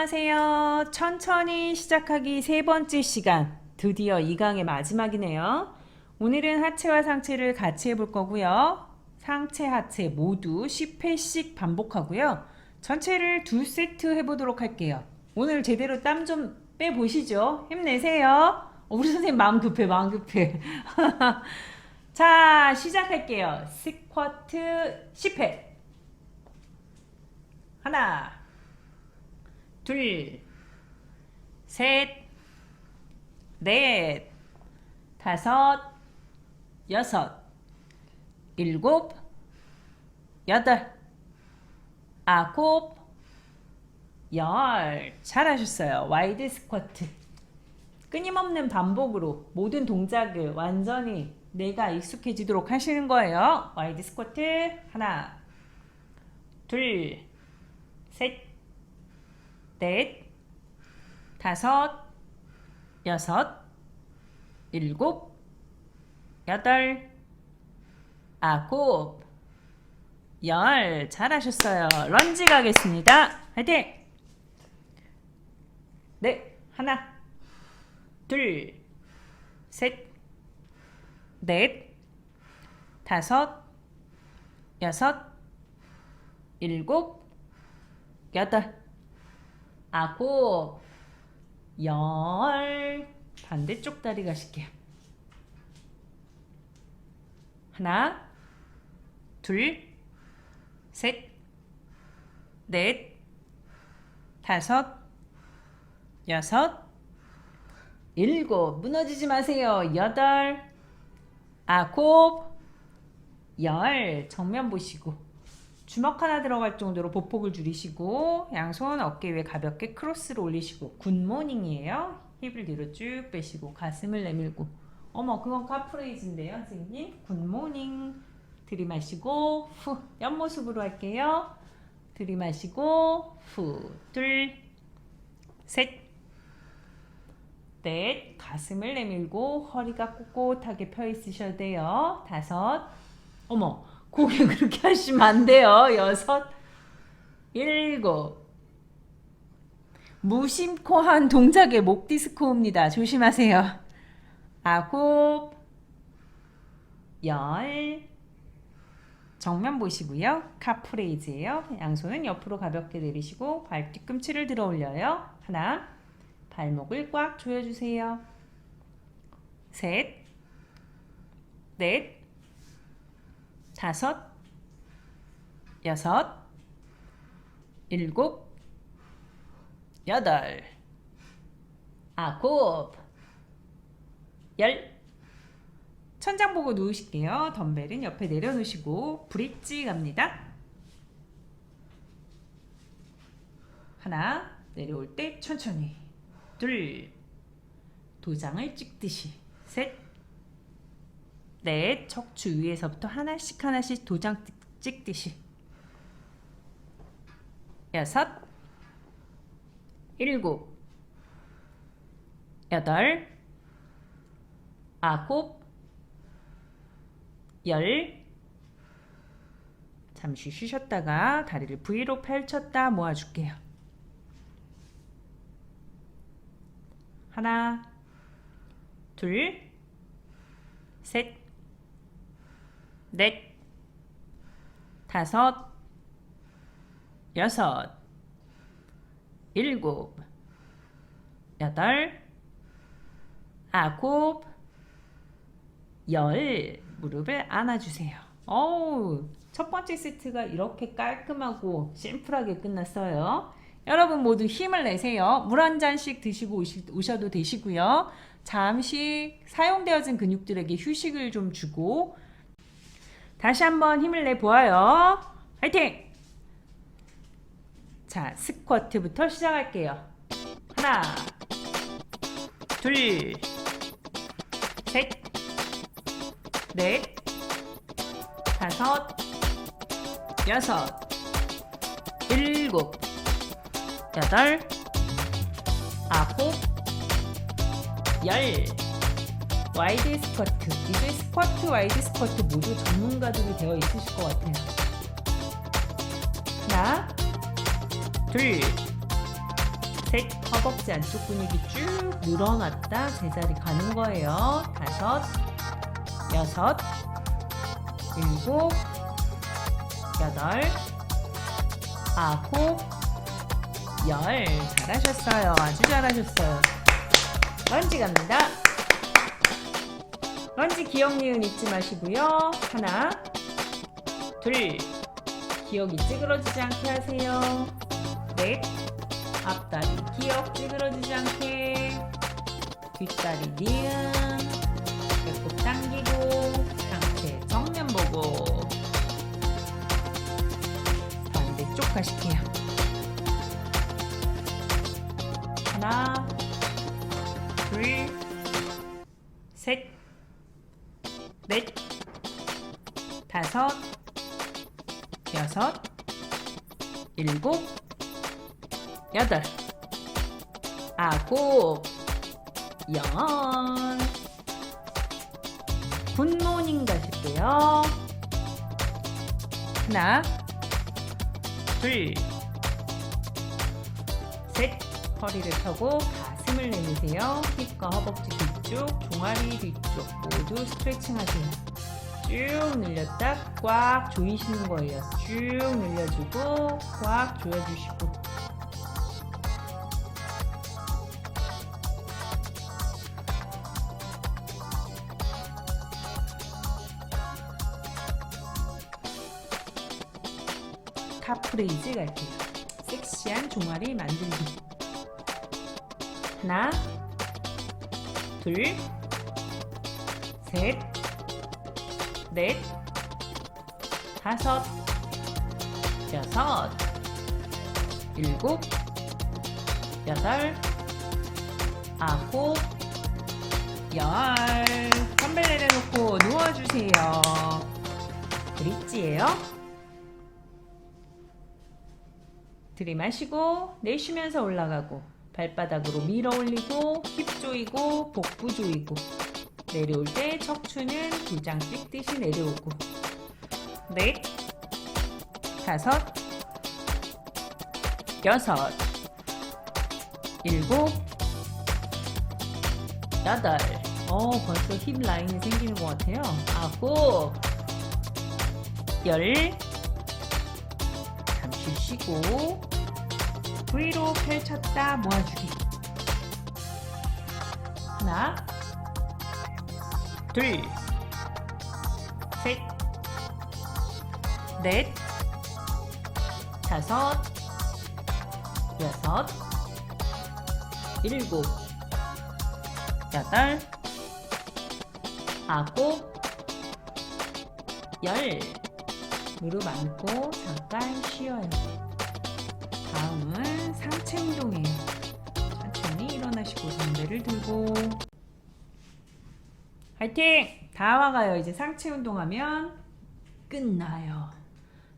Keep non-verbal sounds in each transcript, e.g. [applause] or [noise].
안녕하세요. 천천히 시작하기 세 번째 시간. 드디어 2강의 마지막이네요. 오늘은 하체와 상체를 같이 해볼 거고요. 상체, 하체 모두 10회씩 반복하고요. 전체를 두 세트 해보도록 할게요. 오늘 제대로 땀 좀 빼보시죠. 힘내세요. 어, 우리 선생님 마음 급해, 마음 급해. [laughs] 자, 시작할게요. 스쿼트 10회. 하나, 둘, 셋, 넷, 다섯, 여섯, 일곱, 여덟, 아홉, 열. 잘하셨어요. 와이드 스쿼트. 끊임없는 반복으로 모든 동작을 완전히 내가 익숙해지도록 하시는 거예요. 와이드 스쿼트. 하나, 둘, 셋, 넷, 다섯, 여섯, 일곱, 여덟, 아홉, 열. 잘하셨어요. 런지 가겠습니다. 화이팅! 네, 하나, 둘, 셋, 넷, 다섯, 여섯, 일곱, 여덟, 아홉, 열. 반대쪽 다리 가실게요. 하나, 둘, 셋, 넷, 다섯, 여섯, 일곱. 무너지지 마세요. 여덟, 아홉, 열. 정면 보시고. 주먹 하나 들어갈 정도로 보폭을 줄이시고 양손 어깨 위에 가볍게 크로스를 올리시고 굿모닝이에요. 힙을 뒤로 쭉 빼시고 가슴을 내밀고 어머 그건 카프레이즈인데요 선생님 굿모닝 들이마시고 후 옆모습으로 할게요. 들이마시고 후 둘 셋 넷, 가슴을 내밀고 허리가 꼿꼿하게 펴 있으셔야 돼요. 다섯, 어머, 고개 그렇게 하시면 안 돼요. 여섯, 일곱. 무심코 한 동작의 목 디스코입니다. 조심하세요. 아홉, 열. 정면 보시고요. 카프레이즈예요. 양손은 옆으로 가볍게 내리시고 발 뒤꿈치를 들어 올려요. 하나, 발목을 꽉 조여주세요. 셋, 넷, 다섯, 여섯, 일곱, 여덟, 아홉, 열. 천장 보고 누우실게요. 덤벨은 옆에 내려놓으시고 브릿지 갑니다. 하나 내려올 때 천천히 둘 도장을 찍듯이 셋 넷, 척추 위에서부터 하나씩 하나씩 도장 찍듯이. 여섯 일곱 여덟 아홉 열. 잠시 쉬셨다가 다리를 V로 펼쳤다 모아줄게요. 하나, 둘, 셋, 넷, 다섯, 여섯, 일곱, 여덟, 아홉, 열 무릎을 안아주세요. 어우, 첫 번째 세트가 이렇게 깔끔하고 심플하게 끝났어요. 여러분 모두 힘을 내세요. 물 한 잔씩 드시고 오셔도 되시고요. 잠시 사용되어진 근육들에게 휴식을 좀 주고 다시 한번 힘을 내 보아요. 화이팅! 자, 스쿼트부터 시작할게요. 하나, 둘, 셋, 넷, 다섯, 여섯, 일곱, 여덟, 아홉, 열. 와이드 스쿼트. 이제 스쿼트, 와이드 스쿼트 모두 전문가들이 되어 있으실 것 같아요. 하나, 둘, 셋, 허벅지 안쪽 근육이 쭉 늘어났다 제자리 가는 거예요. 다섯, 여섯, 일곱, 여덟, 아홉, 열. 잘하셨어요. 아주 잘하셨어요. 런지 갑니다. 런지 기억 니은 잊지 마시고요. 하나, 둘, 기억이 찌그러지지 않게 하세요. 넷, 앞다리 기억 찌그러지지 않게. 뒷다리 니은. 배꼽 당기고 상체 정면 보고. 반대쪽 가실게요. 하나 둘 다섯 여섯 일곱 여덟. 아홉 열. 굿모닝 가실게요. 하나 둘 셋. 허리를 펴고 가슴을 내리세요. 힙과 허벅지 뒤쪽 종아리 뒤쪽 모두 스트레칭 하세요 쭉 늘렸다 꽉 조이시는 거예요 쭉 늘려주고 꽉 조여주시고 카프레이즈 갈게요. 섹시한 종아리 만들기. 하나, 둘, 셋, 넷, 다섯, 여섯, 일곱, 여덟, 아홉, 열. 덤벨 내려놓고 누워주세요. 브릿지예요. 들이마시고 내쉬면서 올라가고 발바닥으로 밀어 올리고 힙 조이고 복부 조이고 내려올 때 척추는 두장 찍듯이 내려오고. 넷 다섯 여섯 일곱 여덟. 어 벌써 힙 라인이 생기는 것 같아요. 아홉 열. 잠시 쉬고 V로 펼쳤다. 모아주기. 하나 둘 셋 넷 다섯 여섯 일곱 여덟 아홉 열 무릎 안고 잠깐 쉬어요. 다음은 상체 운동이에요. 천천히 일어나시고 덤벨을 들고 화이팅! 다 와가요. 이제 상체 운동하면 끝나요.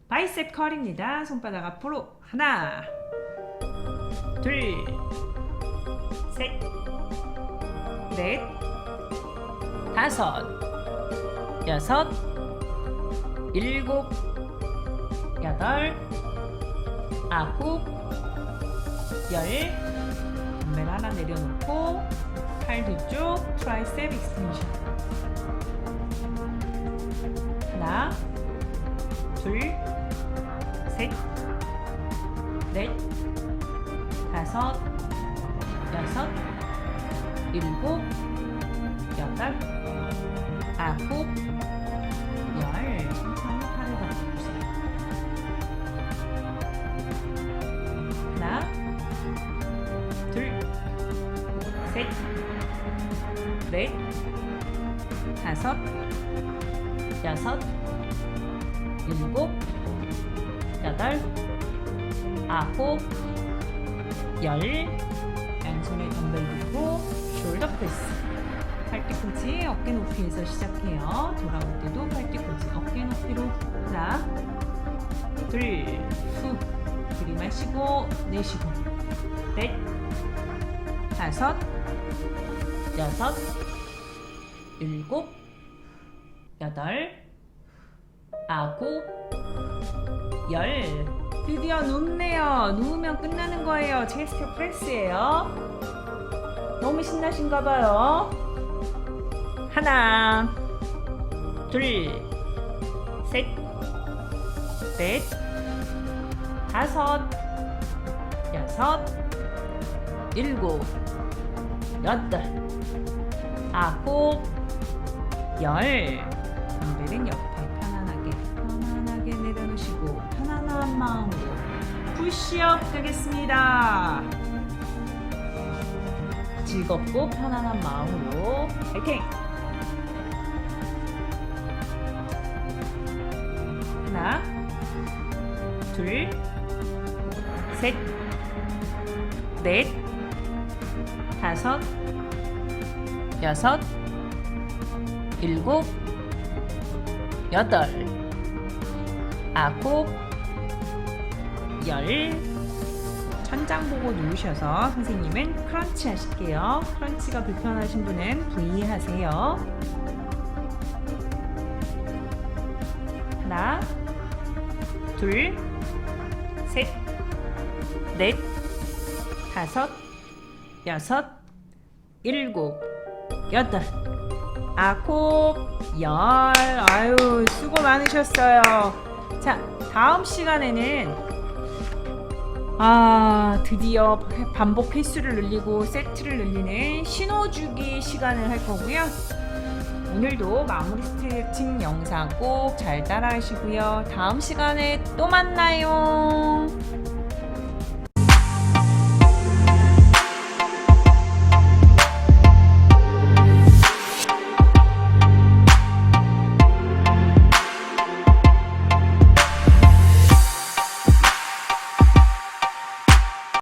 바이셉 컬입니다. 손바닥 앞으로 하나 둘 셋, 넷, 다섯, 여섯, 일곱, 여덟, 아홉, 열. 덤벨 하나 내려놓고 팔 뒤쪽 트라이셉 익스텐션. 하나, 둘, 셋, 넷, 다섯, 여섯, 일곱, 여덟, 아홉, 열. 천천히 팔을 덮어주세요. 하나, 둘, 셋, 넷, 다섯, 여섯, 일곱, 여덟, 아홉, 열. 양손에 덤벨 들고 숄더 프레스. 팔 뒤꿈치 어깨 높이에서 시작해요. 돌아올 때도 팔 뒤꿈치 어깨 높이로 하나, 둘, 후. 들이마시고 내쉬고 넷, 다섯, 여섯, 일곱, 여덟, 아홉, 열. 드디어 눕네요. 누우면 끝나는 거예요. 체스트 프레스예요. 너무 신나신가 봐요. 하나, 둘, 셋, 넷, 다섯, 여섯, 일곱, 여덟, 아홉, 열. 덤벨은 옆에 편안하게 편안하게 내려놓으시고 편안한 마음으로 푸시업 되겠습니다. 즐겁고 편안한 마음으로 파이팅! 하나, 둘, 셋, 넷, 다섯, 여섯, 일곱, 여덟, 아홉, 열. 천장 보고 누우셔서 선생님은 크런치 하실게요. 크런치가 불편하신 분은 V 하세요. 하나, 둘, 셋, 넷, 다섯, 여섯, 일곱, 여덟, 아홉, 열. 아유, 수고 많으셨어요. 자, 다음 시간에는 아, 드디어 반복 횟수를 늘리고 세트를 늘리는 신호주기 시간을 할 거고요. 오늘도 마무리 스트레칭 영상 꼭 잘 따라 하시고요. 다음 시간에 또 만나요.